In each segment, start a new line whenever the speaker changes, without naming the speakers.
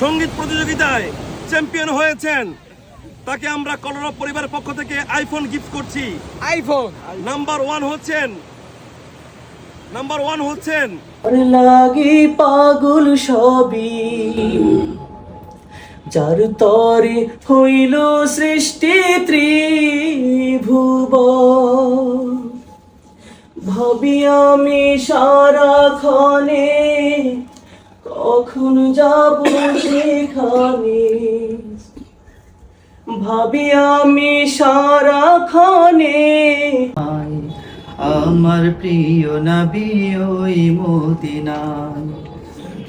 সংগীত প্রতিযোগিতায় চ্যাম্পিয়ন হয়েছেন। তাকে আমরা কলরব পরিবারের পক্ষ থেকে আইফোন গিফট করছি।
আইফোন
নাম্বার ওয়ান হচ্ছেন। নাম্বার ওয়ান হচ্ছেন।
লাগে পাগল সবই যার তরে হইল সৃষ্টি ত্রিভুব। ভাবি আমি সারা সারাক্ষণে কখন যাব সেখানে? ভাবি আমি সারাক্ষণে
আমার প্রিয় নবী ওই মদিনায়।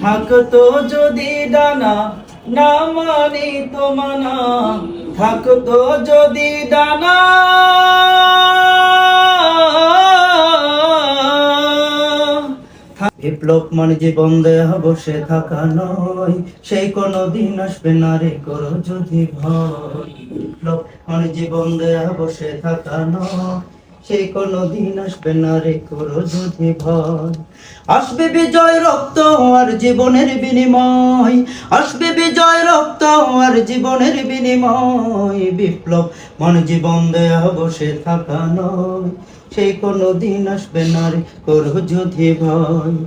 থাকতো যদি ডানা, না মানি তো মানা। থাকতো যদি ডানা বিপ্লব মানে জীবন দেহ বসে থাকা নয়। সেই কোনো দিন আসবে না রে করো যদি ভয়। বিপ্লব মানে জীবন দেহ বসে থাকা নয়। সেই কোনো দিন আসবে না রে করো যদি ভয়। আসবে বিজয় রক্ত আর জীবনের বিনিময়। আসবে বিজয় রক্ত আর জীবনের বিনিময়। বিপ্লব মানে জীবন দেহ বসে থাকা নয়। সেই কোনো দিন আসবে না রে করো যদি ভয়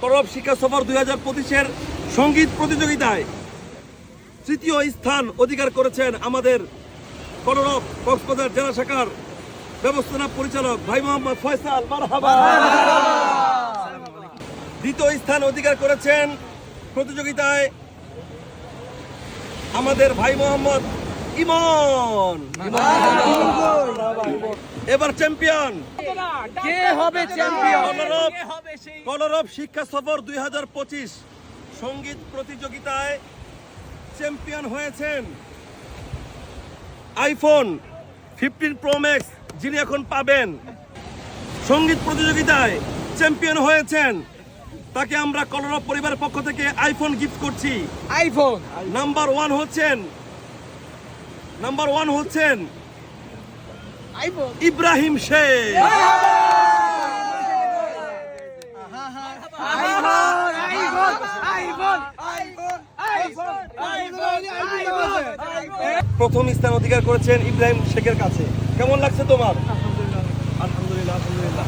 কলরব শিক্ষা সফর দুই হাজার পঁচিশের সংগীত প্রতিযোগিতায় তৃতীয় স্থান অধিকার করেছেন আমাদের কলরব কক্সবাজার জেলা শাখার ব্যবস্থাপনা পরিচালক ভাই মোহাম্মদ ফয়সাল মারহাবা। দ্বিতীয় স্থান অধিকার করেছেন প্রতিযোগিতায় আমাদের ভাই মোহাম্মদ ইমন। এবার চ্যাম্পিয়ন।
কে হবে চ্যাম্পিয়ন?
কলরব কলরব শিক্ষা সফর দুই হাজার পঁচিশ সংগীত প্রতিযোগিতায় চ্যাম্পিয়ন হয়েছেন আইফোন ফিফটিন প্রো ম্যাক্স যিনি এখন পাবেন। সংগীত প্রতিযোগিতায় চ্যাম্পিয়ন হয়েছেন তাকে আমরা কলরব পরিবারের পক্ষ থেকে আইফোন গিফট করছি।
আইফোন
নাম্বার ওয়ান হচ্ছেন। নাম্বার ওয়ান হচ্ছেন
আইফোন
ইব্রাহিম শেখ। প্রথম স্থান অধিকার করেছেন ইব্রাহিম শেখের কাছে। কেমন লাগছে তোমার? আলহামদুলিল্লাহ আলহামদুলিল্লাহ।